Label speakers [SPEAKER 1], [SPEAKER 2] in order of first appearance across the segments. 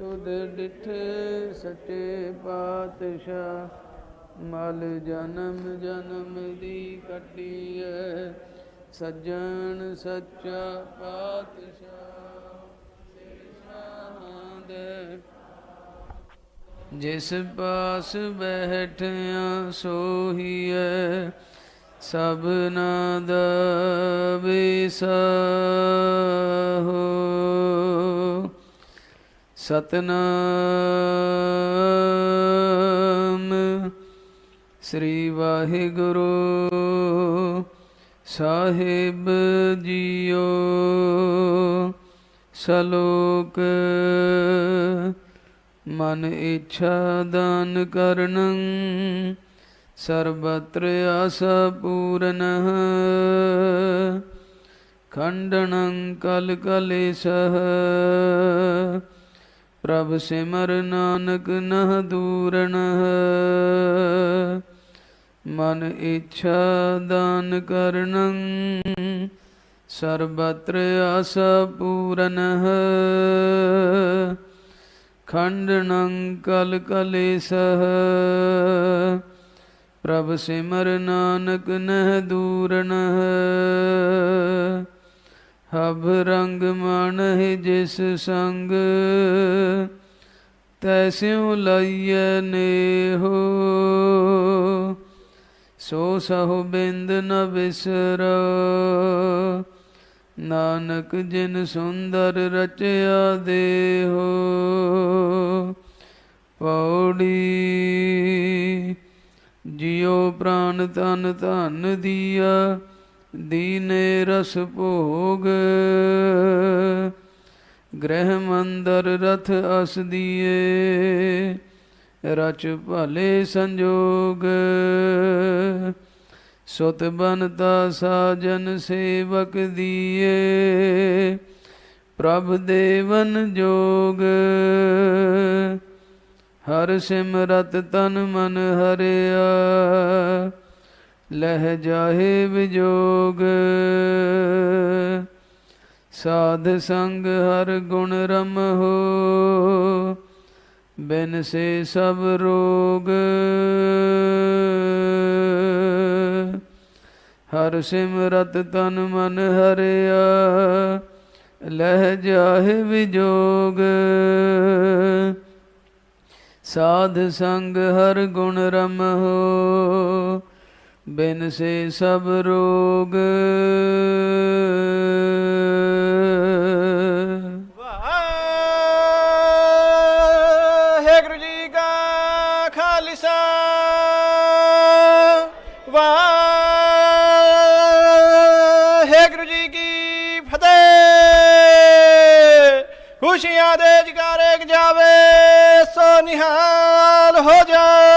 [SPEAKER 1] ਤੁਧ ਡਿਠੇ ਸੱਚੇ ਪਾਤਸ਼ਾਹ, ਮਲ ਜਨਮ ਜਨਮ ਦੀ ਕੱਟੀਐ, ਸੱਜਣ ਸੱਚਾ ਪਾਤਸ਼ਾਹ। ਸਿਰਸਾਂ ਦੇ ਜਿਸ ਪਾਸ ਬੈਠਿਆ ਸੋਹੀਐ ਸਭਨਾ ਦਾ ਵਿਸਾਹੋ। ਸਤਨਾਮ। ਸ੍ਰੀ ਵਾਹਿਗੁਰੂ ਸਾਹਿਬ ਜੀਓ, ਸਲੋਕ ਮਨ ਇੱਛਾ ਦਾਨ ਕਰਨੰ, ਸਰਬਤਰ ਆਸ ਪੂਰਨഃ। ਖੰਡਨੰ ਕਲ ਕਲੇਸ਼ः ਪ੍ਰਭ ਸਿਮਰ ਨਾਨਕ ਨਹ ਦੂਰਨ ਮਨ ਇੱਛਾ ਦਾਨ ਕਰਨੰ ਸਰਬਤਰ ਆਸ ਪੂਰਨః ਖੰਡਨੰ ਕਲ ਕਲੇਸ਼ः ਪ੍ਰਭ ਸਿਮਰ ਨਾਨਕ ਨਹ ਦੂਰਨ ਹਬ ਰੰਗ ਮਨ ਹੈ ਜਿਸ ਸੰਗ ਤੈਸਿਉ ਲਈਐ ਨੇਹੋ। ਸੋ ਸਹੁ ਬਿੰਦ ਨ ਵਿਸਰੋ ਨਾਨਕ ਜਿਨ ਸੁੰਦਰ ਰਚਿਆ ਦੇਹੋ। ਪੌੜੀ, ਜਿਉ ਪ੍ਰਾਨ ਤਨ ਧਨ ਦੀਆ ਦੀਨੇ ਰਸ ਭੋਗ। ਗ੍ਰਹਿ ਮੰਦਰ ਰਥ ਅਸ ਦੀਏ, ਰਚ ਭਲੇ ਸੰਜੋਗ। ਸੁਤ ਬਨਤਾ ਸਾਜਨ ਸੇਵਕ ਦੀਏ, ਪ੍ਰਭ ਦੇਵਨ ਜੋਗ। ਹਰ ਸਿਮਰਤ ਤਨ ਮਨ ਹਰਿਆ ਲਹਿ ਜਾਹੇ ਵਿਜੋਗ। ਸਾਧ ਸੰਗ ਹਰ ਗੁਣ ਰਮਹੋ ਬਿਨ ਸੇ ਸਭ ਰੋਗ। ਹਰ ਸਿਮਰਤ ਤਨ ਮਨ ਹਰਿਆ, ਲਹਿ ਜਾਹੇ ਵਿਜੋਗ। ਸਾਧ ਸੰਗ ਹਰ ਗੁਣ ਰਮ ਹੋ ਬਿਨ ਸੇ ਸਭ ਰੋਗ।
[SPEAKER 2] ਵਾਹਿਗੁਰੂ ਜੀ ਕਾ ਖਾਲਸਾ। ਵਾਹਿਗੁਰੂ ਜੀ ਕੀ ਫਤਿਹ। ਖੁਸ਼ੀਆਂ ਦੇ ਜਗਾਰੇ ਜਾਵੇ ਸੋ ਨਿਹਾਲ ਹੋ ਜਾ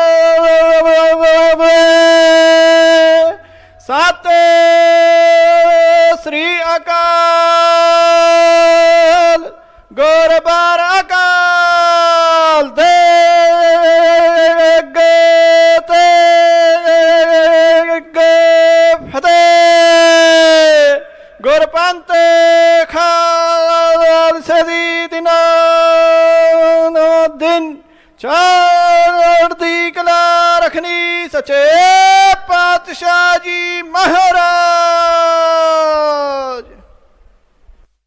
[SPEAKER 2] ਗੁਰਪੰਥ ਖਾਲਸੇ ਦੀ ਦਿਨਾਂ ਦਿਨ ਚੜ੍ਹਦੀ ਕਲਾ ਰਖਣੀ ਸੱਚੇ ਪਾਤਸ਼ਾਹ ਜੀ ਮਹਾਰਾਜ